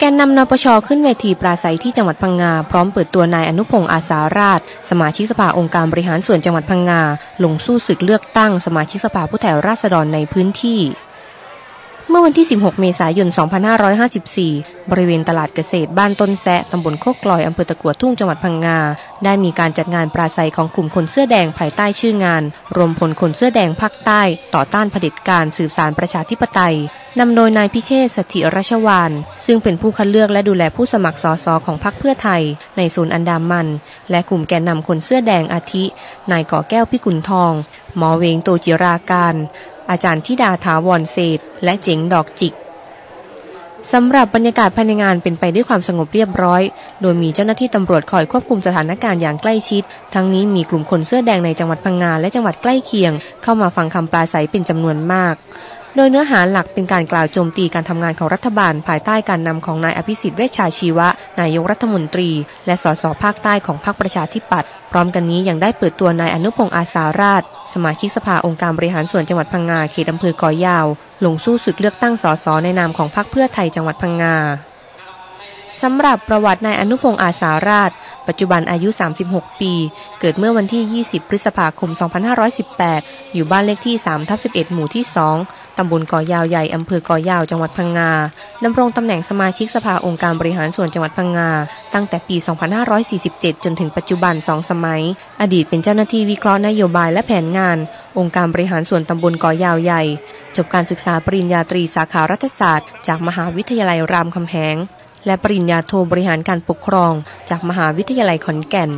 แกนนำนปชขึ้นเวทีปราศัยที่จังหวัดพังงา พร้อมเปิดตัวนายอนุพงศ์อาสาราช สมาชิกสภาองค์การบริหารส่วนจังหวัดพังงา ลงสู้ศึกเลือกตั้งสมาชิกสภาผู้แทนราษฎรในพื้นที่ เมื่อวันที่ 16 เมษายน 2554 บริเวณตลาดเกษตรบ้านต้นแซะตำบลโคกลอย อำเภอตะกัวทุ่ง จังหวัดพังงา ได้มีการจัดงานปราศัยของกลุ่มคนเสื้อแดงภายใต้ชื่องาน รวมพลคนเสื้อแดงภาคใต้ ต่อต้านเผด็จการสืบสารประชาธิปไตยนำโดยนายพิเชษสถิราชวาน ซึ่งเป็นผู้คัดเลือกและดูแลผู้สมัครสสของพรรคเพื่อไทย ในศูนย์อันดามัน และกลุ่มแกนนำคนเสื้อแดงอาทิ นายก่อแก้วพิกุลทอง หมอเวงโตจิราการ อาจารย์ธิดาถาวรเศษและเจ๋งดอกจิกสำหรับบรรยากาศภายในงานเป็นไปด้วยความสงบเรียบร้อย โดยมีเจ้าหน้าที่ตำรวจคอยควบคุมสถานการณ์อย่างใกล้ชิด ทั้งนี้มีกลุ่มคนเสื้อแดงในจังหวัดพังงาและจังหวัดใกล้เคียง เข้ามาฟังคำปราศัยเป็นจำนวนมาก โดยเนื้อหาหลักเป็นการกล่าวโจมตีการทำงานของรัฐบาล ภายใต้การนำของนายอภิสิทธิ์เวชชาชีวะ นายกรัฐมนตรี และสสภาคใต้ของพรรคประชาธิปัตย์พร้อมกันนี้ยังได้เปิดตัวนายอนุพงศ์อาสาราช สมาชิกสภาองค์การบริหารส่วนจังหวัดพังงาเขตอำเภอกอยาว ลงสู้ศึกเลือกตั้งสสในนามของพรรคเพื่อไทยจังหวัดพังงาสำหรับประวัตินายอนุพงศ์อาสาราช ปัจจุบันอายุ 36 ปี เกิดเมื่อวันที่ 20 พฤษภาคม 2518 อยู่บ้านเลขที่ 3 ทับ11 หมู่ที่ 2 ตำบลกอยาวใหญ่อำเภอกอยาวจังหวัดพังงาดำรงตำแหน่งสมาชิกสภาองค์การบริหารส่วนจังหวัดพังงา ตั้งแต่ปี 2547 จนถึงปัจจุบัน 2 สมัย อดีตเป็นเจ้าหน้าที่วิเคราะห์นโยบายและแผนงาน องค์การบริหารส่วนตำบลกอยาวใหญ่ จบการศึกษาปริญญาตรีสาขารัฐศาสตร์ จากมหาวิทยาลัยรามคำแหง และปริญญาโทบริหารการปกครอง จากมหาวิทยาลัยขอนแก่น